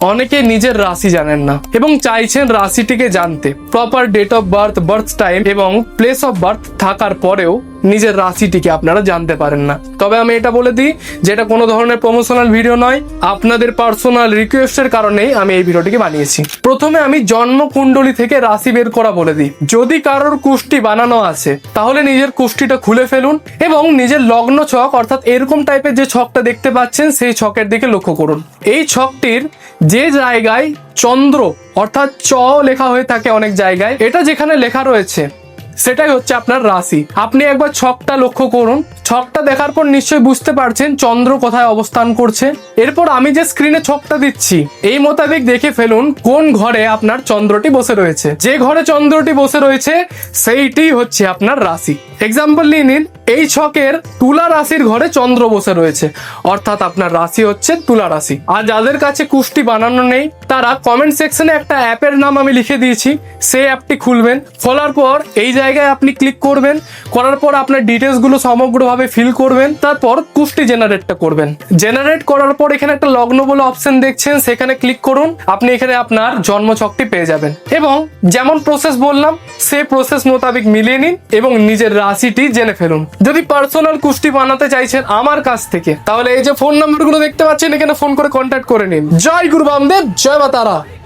অনেকে নিজের রাশি জানেন না এবং চাইছেন রাশিটিকে জানতে। Proper date of birth birth time এবং প্লেস অফ বার্থ থাকার পরেও নিজের রাশিটিকে আপনারা জানতে পারেন না। তবে আমি এটা বলে দিই যে এটা কোনো ধরনের প্রমোশনাল ভিডিও নয়, আপনাদের পার্সোনাল রিকোয়েস্টের কারণেই আমি এই ভিডিওটিকে বানিয়েছি। প্রথমে আমি জন্ম কুণ্ডলী থেকে রাশি বের করা বলে দিই। যদি কারোর কুষ্টি বানানো আছে, তাহলে নিজের কুষ্টিটা খুলে ফেলুন এবং নিজের লগ্ন ছক, অর্থাৎ এরকম টাইপের যে ছকটা দেখতে পাচ্ছেন, সেই ছকের দিকে লক্ষ্য করুন। এই ছকটির যে জায়গায় চন্দ্র অর্থাৎ চ লেখা হয়ে থাকে অনেক জায়গায়, এটা যেখানে লেখা রয়েছে, সেটাই হচ্ছে আপনার রাশি। আপনি একবার ছকটা লক্ষ্য করুন। ছকটা দেখার পর নিশ্চয়ই বুঝতে পারছেন চন্দ্র কোথায় অবস্থান করছে। এরপর আমি যে স্ক্রিনে ছকটা দিচ্ছি, এই মোতাবেক দেখে ফেলুন কোন ঘরে আপনার চন্দ্রটি বসে রয়েছে। যে ঘরে চন্দ্রটি বসে রয়েছে, সেইটি হচ্ছে আপনার রাশি। এক্সাম্পল নিয়ে নিন। এই ছকের তুলা রাশির ঘরে চন্দ্র বসে রয়েছে। অর্থাৎ আপনার রাশি হচ্ছে তুলা রাশি। আর যাদের কাছে কুষ্টি বানানো নেই, তারা কমেন্ট সেকশনে একটা অ্যাপের নাম আমি লিখে দিয়েছি। সেই অ্যাপটি খুলবেন। খোলার পর এই জায়গায় আপনি ক্লিক করবেন। করার পর আপনার ডিটেলসগুলো সমগ্রভাবে ফিল করবেন। তারপর কুষ্টি জেনারেটটা করবেন। জেনারেট করার পর এখানে একটা লগ্ন বলে অপশন দেখছেন। সেখানে ক্লিক করুন। আপনি এখানে আপনার জন্মছকটি পেয়ে যাবেন। এবং যেমন প্রসেস বললাম, সেই প্রসেস মোতাবেক মিলিয়ে নিন এবং নিজের রাশিটি জেনে ফেলুন। যদি পার্সোনাল কুস্তি বানাতে চাইছেন আমার কাছ থেকে, তাহলে এই যে ফোন নাম্বারগুলো দেখতে পাচ্ছেন, এখানে ফোন করে কন্ট্যাক্ট করে নিন। জয় গুরু বামদেব, জয় মা তারা